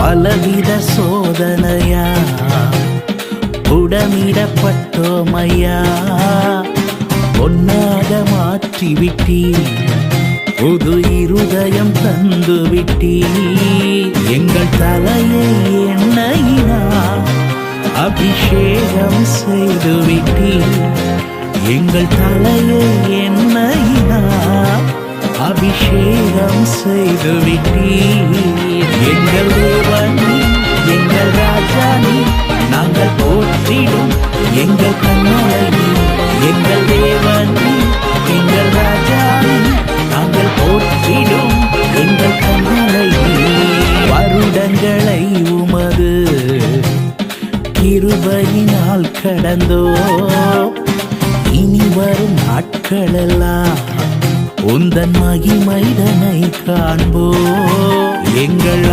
பலவித சோதனையா? உடமிடப்பட்டோமையா? பொன்னாக மாற்றிவிட்டீ புது இருதயம் தந்துவிட்டீ எங்கள் தலையை எண்ணெயினா அபிஷேகம் செய்துவிட்டீ எங்கள் தலையை எண்ணெயினா அபிஷேகம் செய்துவிட்டீ எங்கள் எங்கள் கண்ணழகி எங்கள் தேவன் எங்கள் ராஜானி நாங்கள் போற்றிடும் எங்கள் கண்ணழகி வருடங்களை உமது கிருபையினால் கடந்தோ. இனி வரும் நாட்களெல்லாம் உந்தன் மகிமைதனை காண்போ. எங்கள்